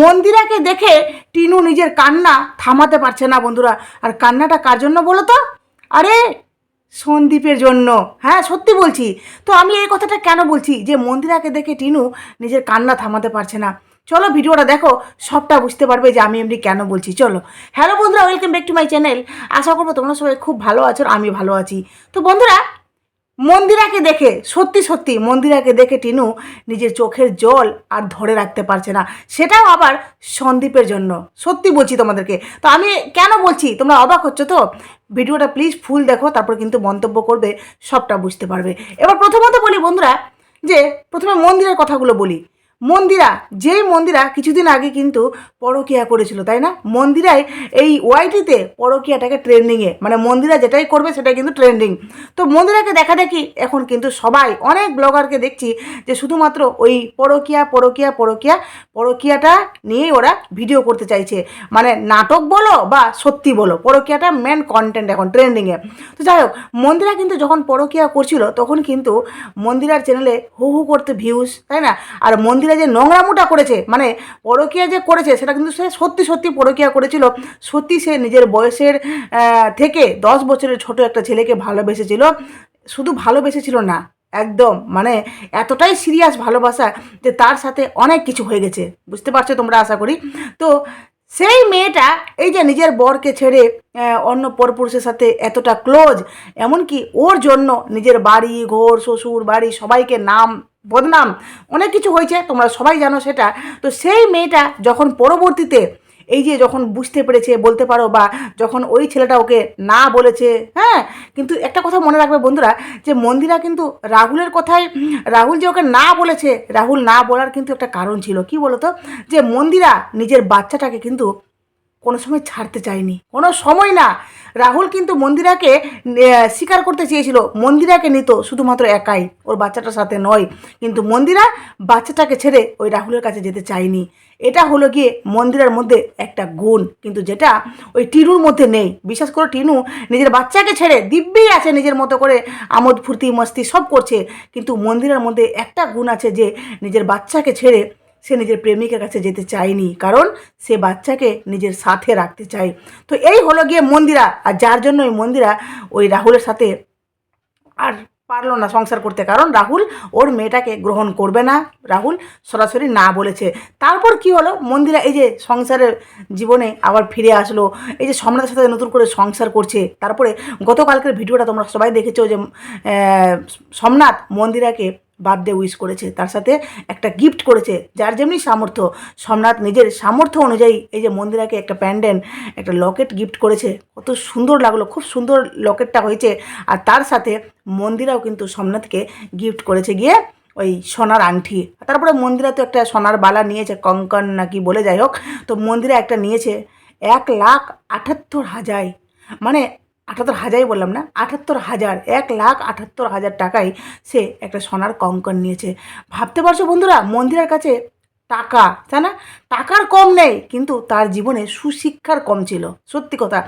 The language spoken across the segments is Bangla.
মন্দিরাকে দেখে টিনু নিজের কান্না থামাতে পারছে না বন্ধুরা। আর কান্নাটা কার জন্য বলো তো? আরে, সন্দীপের জন্য। হ্যাঁ সত্যি বলছি। তো আমি এই কথাটা কেন বলছি? যে মন্দিরাকে দেখে টিনু নিজের কান্না থামাতে পারছে না। চলো ভিডিওটা দেখো, সবটা বুঝতে পারবে যে আমি এমনি কেন বলছি। চলো। হ্যালো বন্ধুরা, welcome back to my channel. আশা করব তোমরা সবাই খুব ভালো আছো আর আমি ভালো আছি। তো বন্ধুরা মন্দিরাকে দেখে, সত্যি সত্যি মন্দিরাকে দেখে টিনু নিজের চোখের জল আর ধরে রাখতে পারছে না। সেটাও আবার সন্দীপের জন্য। সত্যি বলছি তোমাদেরকে। তো আমি কেন বলছি? তোমরা অবাক হচ্ছ তো? ভিডিওটা প্লিজ ফুল দেখো, তারপর কিন্তু মন্তব্য করবে, সবটা বুঝতে পারবে। এবার প্রথমত বলি বন্ধুরা, যে প্রথমে মন্দিরের কথাগুলো বলি। মন্দিরা, যেই মন্দিরা কিছুদিন আগে কিন্তু পরকিয়া করেছিল, তাই না? মন্দিরায় এই ওয়াইটিতে পরকিয়াটাকে ট্রেন্ডিংয়ে মানে মন্দিরা যেটাই করবে সেটাই কিন্তু ট্রেন্ডিং তো মন্দিরাকে দেখা দেখি এখন কিন্তু সবাই, অনেক ব্লগারকে দেখছি যে শুধুমাত্র ওই পরকিয়া পরকিয়া পরকিয়া, পরকিয়াটা নিয়েই ওরা ভিডিও করতে চাইছে। মানে নাটক বলো বা সত্যি বলো, পরকিয়াটা মেন কন্টেন্ট এখন ট্রেন্ডিংয়ে তো যাই হোক, মন্দিরা কিন্তু যখন পরকিয়া করছিল, তখন কিন্তু মন্দিরার চ্যানেলে হু হু করতে ভিউজ তাই না? আর মন্দিরা যে নোংরামুটা করেছে মানে পরকিয়া যে করেছে, সেটা কিন্তু সে সত্যি সত্যি পরকিয়া করেছিল। সত্যি সে নিজের বয়সের থেকে দশ বছরের ছোট একটা ছেলেকে ভালোবেসেছিল। শুধু ভালোবেসেছিল না, একদম মানে এতটাই সিরিয়াস ভালোবাসা যে তার সাথে অনেক কিছু হয়ে গেছে। বুঝতে পারছ তোমরা আশা করি? তো সেই মেয়েটা, এই যে নিজের বরকে ছেড়ে অন্য পরপুরুষের সাথে এতটা ক্লোজ এমনকি ওর জন্য নিজের বাড়ি, ঘর, শ্বশুর, বাড়ি সবাইকে নাম বদনাম। অনেক কিছু হয়েছে, তোমরা সবাই জানো সেটা। তো সেই মেয়েটা যখন পরবর্তীতে এই যে যখন বুঝতে পেরেছে, বলতে পারো বা যখন ওই ছেলেটা ওকে না বলেছে হ্যাঁ কিন্তু একটা কথা মনে রাখবে বন্ধুরা, যে মন্দিরা কিন্তু রাহুলের কথায় রাহুল যে ওকে না বলেছে, রাহুল না বলার কিন্তু একটা কারণ ছিল। কি বলতো? যে মন্দিরা নিজের বাচ্চাটাকে কিন্তু কোনো সময় ছাড়তে চায়নি। কোনো সময় না। রাহুল কিন্তু মন্দিরাকে স্বীকার করতে চেয়েছিল। মন্দিরাকে নিত শুধুমাত্র একাই। ওর বাচ্চাটার সাথে নয়। কিন্তু মন্দিরা বাচ্চাটাকে ছেড়ে ওই রাহুলের কাছে যেতে চায়নি। এটা হলো গিয়ে মন্দিরার মধ্যে একটা গুণ। কিন্তু যেটা ওই টিনুর মধ্যে নেই। বিশেষ করে টিনু নিজের বাচ্চাকে ছেড়ে দিব্যি আছে নিজের মতো করে। আমোদ, ফুর্তি, মস্তি সব করছে। কিন্তু মন্দিরের মধ্যে একটা গুণ আছে যে নিজের বাচ্চাকে ছেড়ে সে নিজের প্রেমিকের কাছে যেতে চায়নি, কারণ সে বাচ্চাকে নিজের সাথে রাখতে চায়। তো এই হলো গিয়ে মন্দিরা, আর যার জন্য ওই মন্দিরা ওই রাহুলের সাথে আর পারল না সংসার করতে, কারণ রাহুল ওর মেয়েটাকে গ্রহণ করবে না। রাহুল সরাসরি না বলেছে। তারপর কি হলো? মন্দিরা এই যে সংসারের জীবনে আবার ফিরে আসলো, এই যে সম্রাটের সাথে নতুন করে সংসার করছে। তারপরে গতকালকের ভিডিওটা তোমরা সবাই দেখেছ যে সোমনাথ মন্দিরাকে বার্থডে উইশ করেছে, তার সাথে একটা গিফট করেছে, যার যেমনি সামর্থ্য। সোমনাথ নিজের সামর্থ্য অনুযায়ী এই যে মন্দিরাকে একটা প্যান্ডেন একটা লকেট গিফট করেছে। কত সুন্দর লাগল, খুব সুন্দর লকেটটা হয়েছে। আর তার সাথে মন্দিরাও কিন্তু সোমনাথকে গিফট করেছে গিয়ে ওই সোনার আংটি। তারপরে মন্দিরা তো একটা সোনার বালা নিয়েছে, কঙ্কন নাকি বলে, যাই হোক। তো মন্দিরা একটা নিয়েছে, এক লাখ আটাত্তর হাজার। মানে আটাত্তর হাজারই বললাম না, আটাত্তর হাজার, এক লাখ আটাত্তর হাজার টাকায় সে একটা সোনার কঙ্কন নিয়েছে। ভাবতে পারছ বন্ধুরা, মন্দিরের কাছে টাকা, তাই না? টাকার কম নেই, কিন্তু তার জীবনে সুশিক্ষার কম ছিল। সত্যি কথা,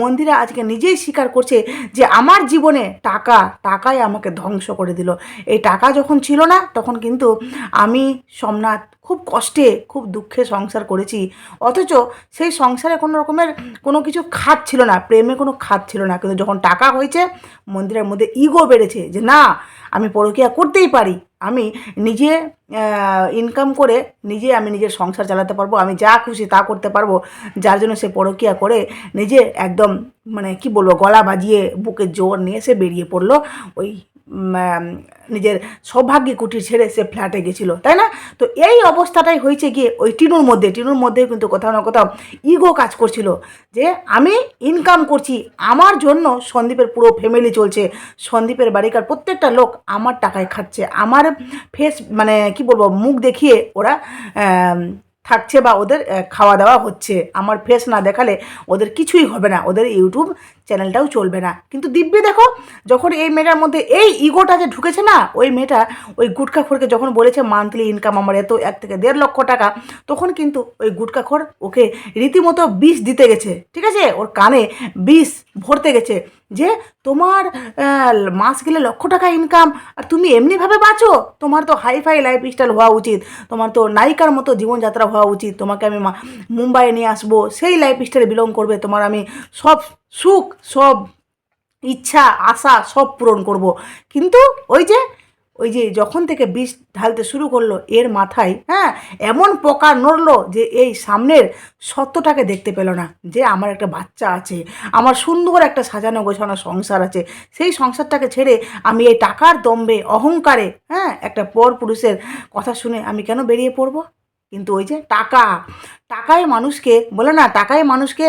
মন্দিরা আজকে নিজেই স্বীকার করছে যে আমার জীবনে টাকা, টাকাই আমাকে ধ্বংস করে দিল। এই টাকা যখন ছিল না, তখন কিন্তু আমি সোমনাথ খুব কষ্টে, খুব দুঃখে সংসার করেছি। অথচ সেই সংসারে কোনো রকমের কোনো কিছু খাত ছিল না, প্রেমে কোনো খাত ছিল না। কিন্তু যখন টাকা হয়েছে, মন্দিরের মধ্যে ইগো বেড়েছে যে, না, আমি পরকিয়া করতেই পারি। আমি নিজে ইনকাম করে নিজে আমি নিজের সংসার চালাতে পারব। আমি যা খুশি তা করতে পারব। যার জন্য সে পরকিয়া করে নিজে একদম মানে কি বলব, গলা বাজিয়ে বুকে জোর নিয়ে সে বেরিয়ে পড়ল ওই নিজের সৌভাগ্যী কুটির ছেড়ে সে ফ্ল্যাটে গেছিল, তাই না? তো এই অবস্থাটাই হয়েছে গিয়ে ওই টিনুর মধ্যে। টিনুর মধ্যেও কিন্তু কোথাও না কোথাও ইগো কাজ করছিল যে আমি ইনকাম করছি, আমার জন্য সন্দীপের পুরো ফ্যামিলি চলছে। সন্দীপের বাড়িকার প্রত্যেকটা লোক আমার টাকায় খাচ্ছে। আমার ফেস মানে কি বলব, মুখ দেখিয়ে ওরা থাকছে বা ওদের খাওয়া দাওয়া হচ্ছে। আমার ফেস না দেখালে ওদের কিছুই হবে না। ওদের ইউটিউব চ্যানেলটাও চলবে না। কিন্তু দিব্যি, দেখো, যখন এই মেয়েটার মধ্যে, এই ইগোটা যে ঢুকেছে না, ওই মেয়েটা ওই গুটখাখোরকে যখন বলেছে মান্থলি ইনকাম আমার এত, এক থেকে দেড় লক্ষ টাকা, তখন কিন্তু ওই গুটখাখোর ওকে রীতিমতো বিষ দিতে গেছে। ঠিক আছে? ওর কানে বিষ ভরতে গেছে। যে তোমার মাস গেলে লক্ষ টাকা ইনকাম আর তুমি এমনিভাবে বাঁচো? তোমার তো হাই ফাই লাইফ স্টাইল হওয়া উচিত। তোমার তো নায়িকার মতো জীবনযাত্রা হওয়া উচিত। তোমাকে আমি মা- মুম্বাইয়ে নিয়ে আসব। সেই লাইফ স্টাইলে বিলং করবে। তোমার আমি সব সুখ, সব ইচ্ছা, আশা সব পূরণ করব। কিন্তু ওই যে ওই যে যখন থেকে বিষ ঢালতে শুরু করল, এর মাথায় হ্যাঁ এমন পোকা নড়লো যে এই সামনের সত্যটাকে দেখতে পেল না। যে আমার একটা বাচ্চা আছে, আমার সুন্দর একটা সাজানো গোছানো সংসার আছে, সেই সংসারটাকে ছেড়ে আমি এই টাকার দম্বে অহংকারে হ্যাঁ একটা পর পুরুষের কথা শুনে আমি কেন বেরিয়ে পড়ব? কিন্তু ওই যে টাকা টাকায় মানুষকে, বলে না, টাকায় মানুষকে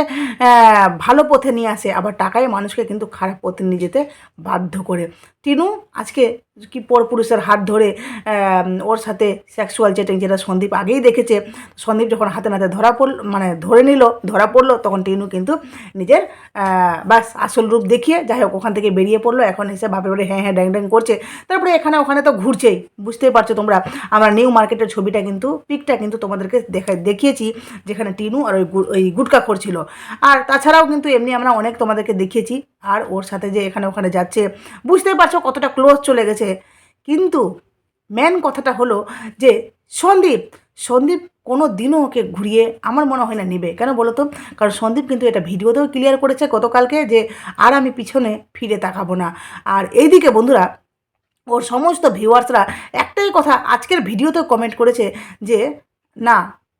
ভালো পথে নিয়ে আসে, আবার টাকায় মানুষকে কিন্তু খারাপ পথে নিয়ে যেতে বাধ্য করে। টিনু, আজকে কি পরপুরুষের হাত ধরে ওর সাথে সেক্সুয়াল চেটিং যেটা সন্দীপ আগেই দেখেছে, সন্দীপ যখন হাতে নাতে ধরা পড়ল মানে ধরে নিল, ধরা পড়ল, তখন টিনু কিন্তু নিজের বাস আসল রূপ দেখিয়ে, যাই হোক, ওখান থেকে বেরিয়ে পড়ল, এখন এসে বাপের বাড়ি হ্যাঁ হ্যাঁ ড্যাং ড্যাং করছে। তারপরে এখানে ওখানে তো ঘুরছেই, বুঝতেই পারছ তোমরা। আমরা নিউ মার্কেটের ছবিটা কিন্তু, পিকটা কিন্তু তোমাদেরকে দেখা দেখিয়েছি। যেখানে টিনু আর ওই ওই গুটকা করছিল। আর তাছাড়াও কিন্তু এমনি আমরা অনেক তোমাদেরকে দেখিয়েছি। আর ওর সাথে যে এখানে ওখানে যাচ্ছে, বুঝতেই পারছ কতটা ক্লোজ চলে গেছে। কিন্তু মেন কথাটা হলো যে, সন্দীপ সন্দীপ কোনো দিনও ওকে ঘুরিয়ে আমার মনে হয় না নেবে। কেন বলো তো? কারণ সন্দীপ কিন্তু এটা ভিডিওতেও ক্লিয়ার করেছে গতকালকে যে, আর আমি পিছনে ফিরে তাকাবো না। আর এইদিকে বন্ধুরা, ওর সমস্ত ভিউয়ার্সরা একটাই কথা আজকের ভিডিওতে কমেন্ট করেছে যে, না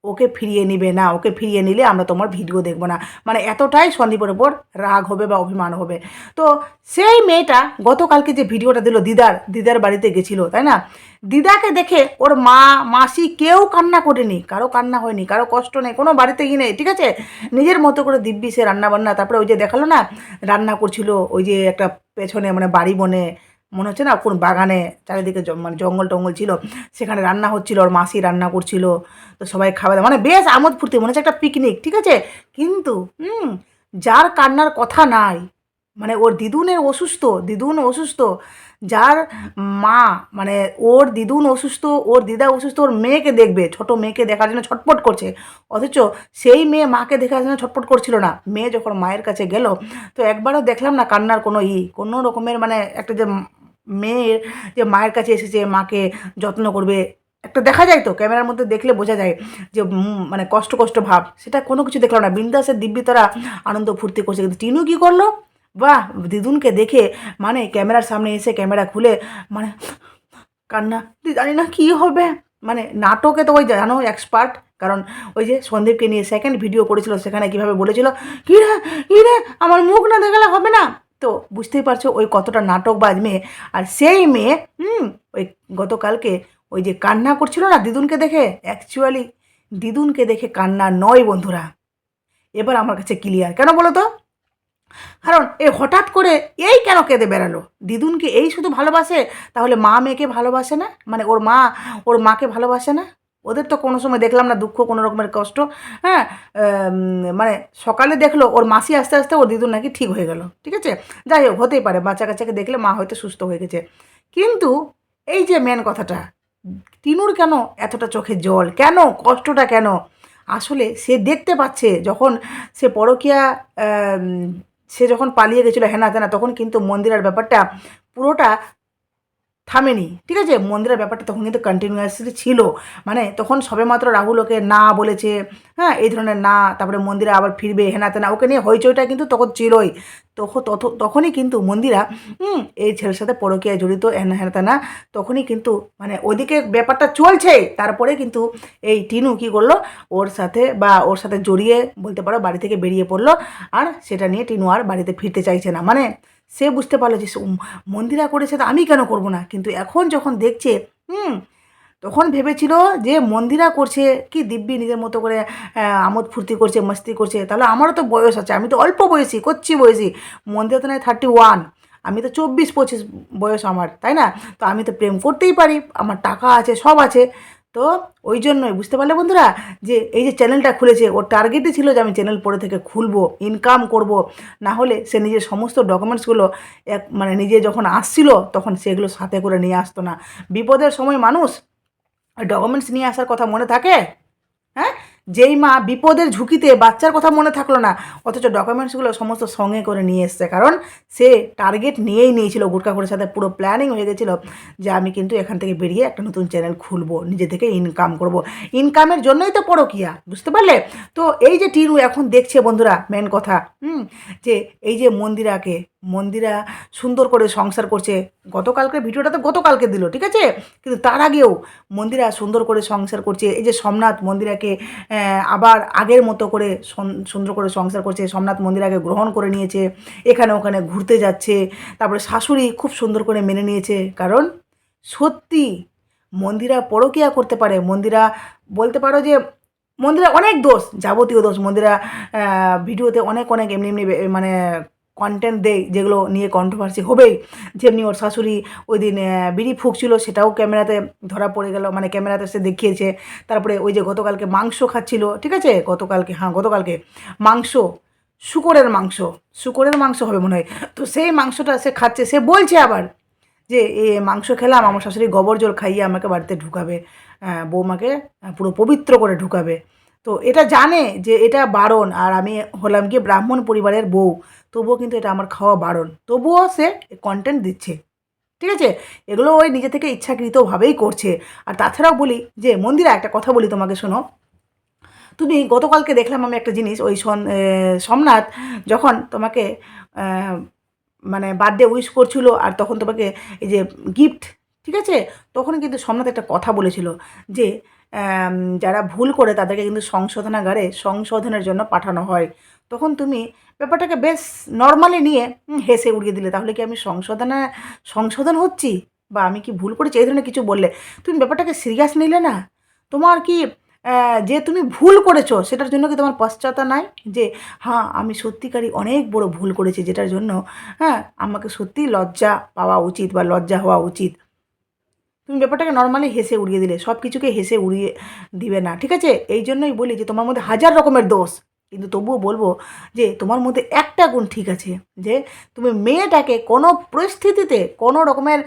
ওকে ফিরিয়ে নিবে না, ওকে ফিরিয়ে নিলে আমরা তোমার ভিডিও দেখব না। মানে এতটাই সন্দীপের ওপর রাগ হবে বা অভিমান হবে। তো সেই মেয়েটা গতকালকে যে ভিডিওটা দিল দিদার দিদার বাড়িতে গেছিল, তাই না? দিদাকে দেখে ওর মা, মাসি কেউ কান্না করেনি, কারও কান্না হয়নি, কারও কষ্ট নেই, কোনো বাড়িতে গিয়ে নেই, ঠিক আছে? নিজের মতো করে দিব্যি সে রান্না বান্না তারপরে ওই যে দেখাল না, রান্না করছিল ওই যে একটা পেছনে মানে বাড়ি বনে মনে হচ্ছে না কোন বাগানে চারিদিকে মানে জঙ্গল টঙ্গল ছিল, সেখানে রান্না হচ্ছিল, ওর মাসি রান্না করছিল, তো সবাই খাওয়া দাওয়া মানে বেশ আমোদ ফুর্তি, মনে হচ্ছে একটা পিকনিক ঠিক আছে? কিন্তু, হুম, যার কান্নার কথা নাই মানে ওর দিদুনের অসুস্থ, দিদুন অসুস্থ, যার মা মানে ওর দিদুন অসুস্থ, ওর দিদা অসুস্থ, ওর মেয়েকে দেখবে, ছোট মেয়েকে দেখার জন্য ছটপট করছে, অথচ সেই মেয়ে মাকে দেখার জন্য ছটপট করছিল না। মেয়ে যখন মায়ের কাছে গেল, তো একবারও দেখলাম না কান্নার কোনো ই, কোনো রকমের মানে একটা যে মেয়ের যে মায়ের কাছে এসেছে, মাকে যত্ন করবে, একটা দেখা যায় তো, ক্যামেরার মধ্যে দেখলে বোঝা যায় যে মানে কষ্ট কষ্ট ভাব। সেটা কোনো কিছু দেখল না। বিন্দাসের দিব্যি তারা আনন্দ ফুর্তি করছে। কিন্তু টিনু কী করল? বাহ, দিদুনকে দেখে মানে ক্যামেরার সামনে এসে ক্যামেরা খুলে মানে কান্না। জানি না কী হবে। মানে নাটকে তো ওই জানো এক্সপার্ট কারণ ওই যে সন্দীপকে নিয়ে সেকেন্ড ভিডিও করেছিল, সেখানে কীভাবে বলেছিল, কী রে কী রে? আমার মুখ না দেখালে হবে না। তো বুঝতেই পারছ ওই কতটা নাটকবাজ মেয়ে। আর সেই মেয়ে, হুম, ওই গতকালকে ওই যে কান্না করছিল না দিদুনকে দেখে? অ্যাকচুয়ালি দিদুনকে দেখে কান্না নয় বন্ধুরা। এবার আমার কাছে ক্লিয়ার কেন বলো তো? কারণ এ হঠাৎ করে এই কেন কেঁদে বেড়ালো? দিদুনকে এই শুধু ভালোবাসে? তাহলে মা মেয়েকে ভালোবাসে না? মানে ওর মা, ওর মাকে ভালোবাসে না? ওদের তো কোনো সময় দেখলাম না দুঃখ, কোনো রকমের কষ্ট। হ্যাঁ মানে সকালে দেখল ওর মাসি আস্তে আস্তে ওর দিদুর নাকি ঠিক হয়ে গেল, ঠিক আছে? যাই হোক, হতেই পারে বাচ্চা কাচ্চাকে দেখলে মা হয়তো সুস্থ হয়ে গেছে। কিন্তু এই যে মেন কথাটা, টিনুর কেন এতটা চোখে জল? কেন? কষ্টটা কেন? আসলে সে দেখতে পাচ্ছে যখন সে পরকিয়া সে যখন পালিয়ে গেছিল হেনা তেনা তখন কিন্তু মন্দিরের ব্যাপারটা পুরোটা থামেনি। ঠিক আছে? মন্দিরের ব্যাপারটা তখন কিন্তু কন্টিনিউয়াসলি ছিল। মানে তখন সবেমাত্র রাহুল ওকে না বলেছে হ্যাঁ এই ধরনের না, তারপরে মন্দিরে আবার ফিরবে হেনা তেনা ওকে নিয়ে হইচইটা কিন্তু তখন ছিলই। তখন তখনই কিন্তু মন্দিরা এই ছেলের সাথে পরকীয়ায় জড়িত, হেনা হেনা তেনা তখনই কিন্তু মানে ওদিকে ব্যাপারটা চলছে। তারপরে কিন্তু এই টিনু কী করল? ওর সাথে বা ওর সাথে জড়িয়ে বলতে পারো বাড়ি থেকে বেরিয়ে পড়ল। আর সেটা নিয়ে টিনু আর বাড়িতে ফিরতে চাইছে না। মানে সে বুঝতে পারল যে মন্দিরা করেছে তো আমি কেন করব না? কিন্তু এখন যখন দেখছে, হুম, তখন ভেবেছিল যে মন্দিরা করছে, কি দিব্যি নিজের মতো করে আমোদ ফুর্তি করছে, মস্তি করছে, তাহলে আমারও তো বয়স আছে, আমি তো অল্প বয়সী করছি বয়সী, মন্দিরা তো নয় থার্টি ওয়ান আমি তো চব্বিশ পঁচিশ বয়স আমার, তাই না? তো আমি তো প্রেম করতেই পারি, আমার টাকা আছে, সব আছে তো ওই জন্যই, বুঝতে পারলে বন্ধুরা? যে এই যে চ্যানেলটা খুলেছে, ওর টার্গেটই ছিল যে আমি চ্যানেল পড়ে থেকে খুলবো ইনকাম করব। না হলে সে নিজের সমস্ত ডকুমেন্টসগুলো এক মানে নিজে যখন আসছিল, তখন সেগুলো সাথে করে নিয়ে আসতো না। বিপদের সময় মানুষ ডকুমেন্টস নিয়ে আসার কথা মনে থাকে? হ্যাঁ? যেই মা বিপদের ঝুঁকিতে বাচ্চার কথা মনে থাকল না, অথচ ডকুমেন্টসগুলো সমস্ত সঙ্গে করে নিয়ে এসছে। কারণ সে টার্গেট নিয়েই নিয়েছিল গুটকা করে সাথে পুরো প্ল্যানিং হয়ে গেছিল যে আমি কিন্তু এখান থেকে বেরিয়ে একটা নতুন চ্যানেল খুলবো, নিজে থেকে ইনকাম করব। ইনকামের জন্যই তো পড়ো পরকিয়া, বুঝতে পারলে? তো এই যে টিনু এখন দেখছে বন্ধুরা মেন কথা, হুম, যে এই যে মন্দিরাকে, মন্দিরা সুন্দর করে সংসার করছে। গতকালকে ভিডিওটা তো গতকালকে দিল, ঠিক আছে? কিন্তু তার আগেও মন্দিরা সুন্দর করে সংসার করছে। এই যে সোমনাথ মন্দিরাকে আবার আগের মতো করে সুন্দর করে সংসার করছে। সোমনাথ মন্দির আগে গ্রহণ করে নিয়েছে, এখানে ওখানে ঘুরতে যাচ্ছে, তারপরে শাশুড়ি খুব সুন্দর করে মেনে নিয়েছে। কারণ সত্যি মন্দিরা পরকিয়া করতে পারে। মন্দিরা বলতে পারো যে মন্দিরা অনেক দোষ, যাবতীয় দোষ। মন্দিরা ভিডিওতে অনেক অনেক এমনি এমনি মানে কন্টেন্ট দেয়, যেগুলো নিয়ে কন্ট্রোভার্সি হবেই। যেমনি ওর শাশুড়ি ওই দিন বিড়ি ফুঁকছিল, সেটাও ক্যামেরাতে ধরা পড়ে গেল মানে ক্যামেরাতে সে দেখিয়েছে। তারপরে ওই যে গতকালকে মাংস খাচ্ছিল, ঠিক আছে? গতকালকে হ্যাঁ গতকালকে। মাংস, শুকরের মাংস শুকরের মাংস হবে মনে হয়। তো সেই মাংসটা সে খাচ্ছে, সে বলছে আবার যে, এ, মাংস খেলাম, আমার শাশুড়ি গোবর জল খাইয়ে আমাকে বাড়িতে ঢুকাবে। বৌমাকে পুরো পবিত্র করে ঢুকাবে। তো এটা জানে যে এটা বারণ আর আমি হলাম গিয়ে ব্রাহ্মণ পরিবারের বউ। তবুও কিন্তু এটা আমার খাওয়া বারণ। তবুও সে কন্টেন্ট দিচ্ছে। ঠিক আছে? এগুলো ওই নিজে থেকে ইচ্ছাকৃতভাবেই করছে। আর তাছাড়াও বলি যে, মন্দিরা, একটা কথা বলি তোমাকে শোনো। তুমি গতকালকে দেখলাম আমি একটা জিনিস, ওই সোমনাথ যখন তোমাকে মানে বার্থডে উইশ করছিল আর তখন তোমাকে এই যে গিফট ঠিক আছে? তখন কিন্তু সোমনাথ একটা কথা বলেছিল যে যারা ভুল করে তাদেরকে কিন্তু সংশোধনাগারে সংশোধনের জন্য পাঠানো হয়। তখন তুমি ব্যাপারটাকে বেশ নর্মালি নিয়ে হেসে উড়িয়ে দিলে। তাহলে কি আমি সংশোধনা, সংশোধন হচ্ছি? বা আমি কি ভুল করেছি? এই ধরনের কিছু বললে। তুমি ব্যাপারটাকে সিরিয়াস নিলে না? তোমার কি যে তুমি ভুল করেছ, সেটার জন্য কি তোমার পশ্চাতা নাই? যে হ্যাঁ আমি সত্যিকারই অনেক বড় ভুল করেছি, যেটার জন্য হ্যাঁ আমাকে সত্যি লজ্জা পাওয়া উচিত বা লজ্জা হওয়া উচিত। তুমি ব্যাপারটাকে নর্মালি হেসে উড়িয়ে দিলে সব কিছুকে হেসে উড়িয়ে দিবে না, ঠিক আছে? এই জন্যই বলি যে, তোমার মধ্যে হাজার রকমের দোষ, কিন্তু তবুও বলব যে, তোমার মধ্যে একটা গুণ ঠিক আছে, যে তুমি মেয়েটাকে কোনো পরিস্থিতিতে, কোনো রকমের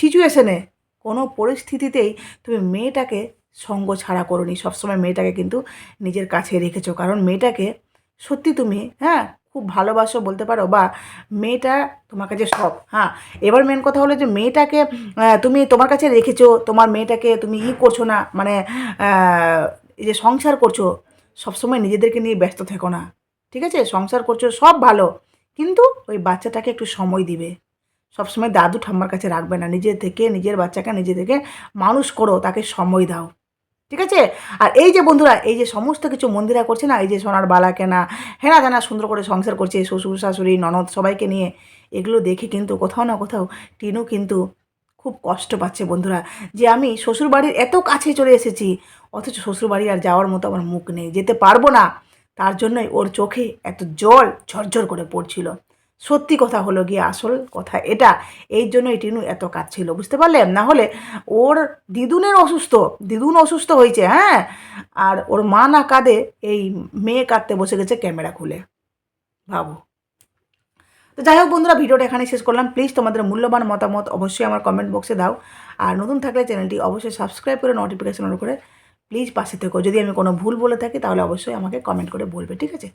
সিচুয়েশনে কোনো পরিস্থিতিতেই তুমি মেয়েটাকে সঙ্গ ছাড়া করোনি। সবসময় মেয়েটাকে কিন্তু নিজের কাছে রেখেছো, কারণ মেয়েটাকে সত্যি তুমি হ্যাঁ খুব ভালোবাসো বলতে পারো বা মেয়েটা তোমার কাছে সব হ্যাঁ। এবার মেন কথা হলো যে মেয়েটাকে তুমি তোমার কাছে রেখেছো, তোমার মেয়েটাকে তুমি ই করছ না মানে এই যে সংসার করছ, সবসময় নিজেদেরকে নিয়ে ব্যস্ত থেকো না, ঠিক আছে? সংসার করছ, সব ভালো, কিন্তু ওই বাচ্চাটাকে একটু সময় দিবে। সবসময় দাদু ঠাম্মার কাছে রাখবে না, নিজে থেকে, নিজের বাচ্চাকে নিজে থেকে মানুষ করো, তাকে সময় দাও। ঠিক আছে? আর এই যে বন্ধুরা, এই যে সমস্ত কিছু মন্দিরা করছে না, এই যে সোনার বালা কেনা, হেনা তেনা সুন্দর করে সংসার করছে, শ্বশুর, শাশুড়ি, ননদ সবাইকে নিয়ে, এগুলো দেখে কিন্তু কোথাও না কোথাও টিনু কিন্তু খুব কষ্ট পাচ্ছে বন্ধুরা। যে আমি শ্বশুরবাড়ির এত কাছে চলে এসেছি, অথচ শ্বশুরবাড়ি আর যাওয়ার মতো আমার মুখ নেই, যেতে পারব না। তার জন্যই ওর চোখে এত জল ঝরঝর করে পড়ছিল। সত্যি কথা হলো গিয়ে আসল কথা এটা। এই জন্যই টিনু এত কাঁদছিল, বুঝতে পারলেন? না হলে ওর দিদুনের অসুস্থ, দিদুন অসুস্থ হয়েছে হ্যাঁ? আর ওর মা না কাঁদে, এই মেয়ে কাঁদতে বসে গেছে ক্যামেরা খুলে। ভাবো। তো যাই হোক বন্ধুরা, ভিডিওটা এখানে শেষ করলাম। প্লিজ তোমাদের মূল্যবান মতামত অবশ্যই আমার কমেন্ট বক্সে দাও। আর নতুন থাকলে চ্যানেলটি অবশ্যই সাবস্ক্রাইব করে নোটিফিকেশন অন করে প্লিজ পাশে থেকো। যদি আমি কোনো ভুল বলে থাকি, তাহলে অবশ্যই আমাকে কমেন্ট করে বলবে, ঠিক আছে?